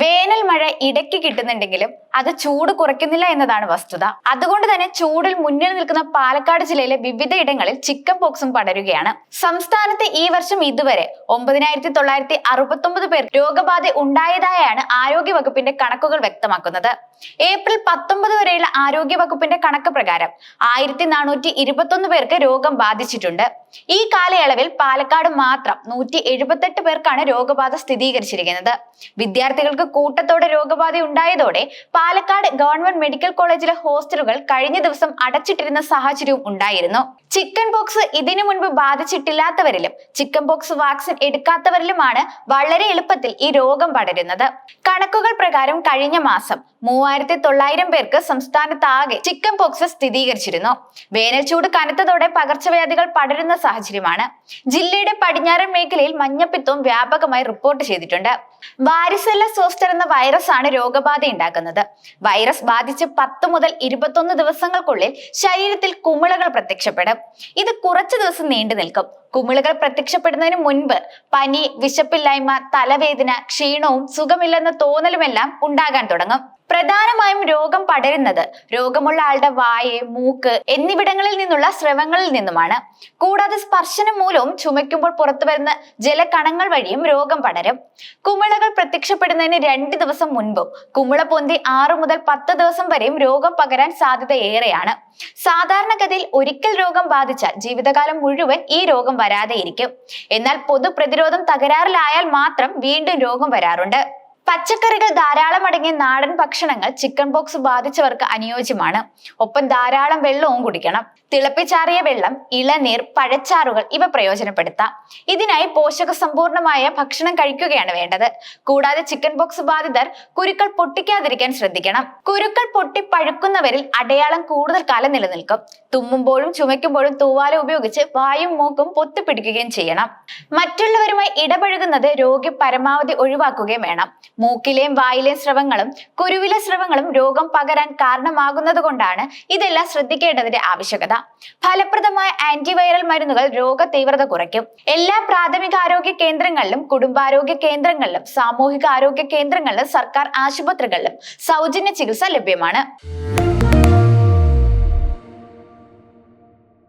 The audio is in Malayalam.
വേനൽ മഴ ഇടയ്ക്ക് കിട്ടുന്നുണ്ടെങ്കിലും അത് ചൂട് കുറയ്ക്കുന്നില്ല എന്നതാണ് വസ്തുത. അതുകൊണ്ട് തന്നെ ചൂടിൽ മുന്നിൽ നിൽക്കുന്ന പാലക്കാട് ജില്ലയിലെ വിവിധ ഇടങ്ങളിൽ ചിക്കൻ പോക്സും പടരുകയാണ്. സംസ്ഥാനത്ത് ഈ വർഷം ഇതുവരെ ഒമ്പതിനായിരത്തി തൊള്ളായിരത്തി അറുപത്തൊമ്പത് പേർ രോഗബാധ ഉണ്ടായതായാണ് ആരോഗ്യ വകുപ്പിന്റെ കണക്കുകൾ വ്യക്തമാക്കുന്നത്. ഏപ്രിൽ പത്തൊമ്പത് വരെയുള്ള ആരോഗ്യ വകുപ്പിന്റെ കണക്ക് പ്രകാരം ആയിരത്തി നാനൂറ്റി ഇരുപത്തൊന്ന് പേർക്ക് രോഗം ബാധിച്ചിട്ടുണ്ട്. ഈ കാലയളവിൽ പാലക്കാട് മാത്രം നൂറ്റി എഴുപത്തെട്ട് പേർക്കാണ് രോഗബാധ സ്ഥിരീകരിച്ചിരിക്കുന്നത്. വിദ്യാർത്ഥികൾക്ക് കൂട്ടത്തോടെ രോഗബാധ ഉണ്ടായതോടെ പാലക്കാട് ഗവൺമെന്റ് മെഡിക്കൽ കോളേജിലെ ഹോസ്റ്റലുകൾ കഴിഞ്ഞ ദിവസം അടച്ചിട്ടിരുന്ന സാഹചര്യവും ഉണ്ടായിരുന്നു. ചിക്കൻ പോക്സ് ഇതിനു മുൻപ് ബാധിച്ചിട്ടില്ലാത്തവരിലും ചിക്കൻ പോക്സ് വാക്സിൻ എടുക്കാത്തവരിലുമാണ് വളരെ എളുപ്പത്തിൽ ഈ രോഗം പടരുന്നത്. കണക്കുകൾ പ്രകാരം കഴിഞ്ഞ മാസം മൂവായിരത്തി തൊള്ളായിരം പേർക്ക് സംസ്ഥാനത്താകെ ചിക്കൻ പോക്സ് സ്ഥിരീകരിച്ചിരുന്നു. വേനൽ ചൂട് കനത്തതോടെ പകർച്ചവ്യാധികൾ പടരുന്ന സാഹചര്യമാണ്. ജില്ലയുടെ പടിഞ്ഞാറൻ മേഖലയിൽ മഞ്ഞപ്പിത്തവും വ്യാപകമായി റിപ്പോർട്ട് ചെയ്തിട്ടുണ്ട്. വാരിസെല്ല സോസ്റ്റർ എന്ന വൈറസ് ആണ് രോഗബാധ ഉണ്ടാക്കുന്നത് വൈറസ് ബാധിച്ച് പത്ത് മുതൽ ഇരുപത്തൊന്ന് ദിവസങ്ങൾക്കുള്ളിൽ ശരീരത്തിൽ കുമിളകൾ പ്രത്യക്ഷപ്പെടും. ഇത് കുറച്ചു ദിവസം നീണ്ടു നിൽക്കും. കുമിളുകൾ പ്രത്യക്ഷപ്പെടുന്നതിന് മുൻപ് പനി വിശപ്പില്ലായ്മ തലവേദന ക്ഷീണവും സുഖമില്ലെന്ന തോന്നലുമെല്ലാം ഉണ്ടാകാൻ തുടങ്ങും. പ്രധാനമായും രോഗം പടരുന്നത് രോഗമുള്ള ആളുടെ വായ് മൂക്ക് എന്നിവിടങ്ങളിൽ നിന്നുള്ള സ്രവങ്ങളിൽ നിന്നുമാണ്. കൂടാതെ സ്പർശനം മൂലവും ചുമയ്ക്കുമ്പോൾ പുറത്തു വരുന്ന ജലകണങ്ങൾ വഴിയും രോഗം പടരും. കുമിളകൾ പ്രത്യക്ഷപ്പെടുന്നതിന് രണ്ട് ദിവസം മുൻപും കുമിള പൊന്തി ആറു മുതൽ പത്ത് ദിവസം വരെയും രോഗം പകരാൻ സാധ്യത ഏറെയാണ് സാധാരണഗതിയിൽ ഒരിക്കൽ രോഗം ബാധിച്ചാൽ ജീവിതകാലം മുഴുവൻ ഈ രോഗം വരാതെയിരിക്കും. എന്നാൽ പൊതുപ്രതിരോധം തകരാറിലായാൽ മാത്രം വീണ്ടും രോഗം വരാറുണ്ട്. പച്ചക്കറികൾ ധാരാളം അടങ്ങിയ നാടൻ ഭക്ഷണങ്ങൾ ചിക്കൻ ബോക്സ് ബാധിച്ചവർക്ക് അനുയോജ്യമാണ്. ഒപ്പം ധാരാളം വെള്ളവും കുടിക്കണം. തിളപ്പിച്ചാറിയ വെള്ളം ഇളനീർ പഴച്ചാറുകൾ ഇവ പ്രയോജനപ്പെടുത്താം. ഇതിനായി പോഷക സമ്പൂർണമായ ഭക്ഷണം കഴിക്കുകയാണ് വേണ്ടത്. കൂടാതെ ചിക്കൻ ബോക്സ് ബാധിതർ കുരുക്കൾ പൊട്ടിക്കാതിരിക്കാൻ ശ്രദ്ധിക്കണം. കുരുക്കൾ പൊട്ടി പഴുക്കുന്നവരിൽ അടയാളം കൂടുതൽ കാലം നിലനിൽക്കും. തുമ്മുമ്പോഴും ചുമയ്ക്കുമ്പോഴും തൂവാല ഉപയോഗിച്ച് വായും മൂക്കും പൊത്തിപ്പിടിക്കുകയും ചെയ്യണം. മറ്റുള്ളവരുമായി ഇടപഴകുന്നത് രോഗി പരമാവധി ഒഴിവാക്കുകയും വേണം. മൂക്കിലെയും വായിലെയും സ്രവങ്ങളും കുരുവിലെ സ്രവങ്ങളും രോഗം പകരാൻ കാരണമാകുന്നത് കൊണ്ടാണ് ഇതെല്ലാം ശ്രദ്ധിക്കേണ്ടതിന്റെ ആവശ്യകത. ഫലപ്രദമായ ആന്റിവൈറൽ മരുന്നുകൾ രോഗ തീവ്രത കുറയ്ക്കും. എല്ലാ പ്രാഥമിക ആരോഗ്യ കേന്ദ്രങ്ങളിലും കുടുംബാരോഗ്യ കേന്ദ്രങ്ങളിലും സാമൂഹിക ആരോഗ്യ കേന്ദ്രങ്ങളിലും സർക്കാർ ആശുപത്രികളിലും സൗജന്യ ചികിത്സ ലഭ്യമാണ്.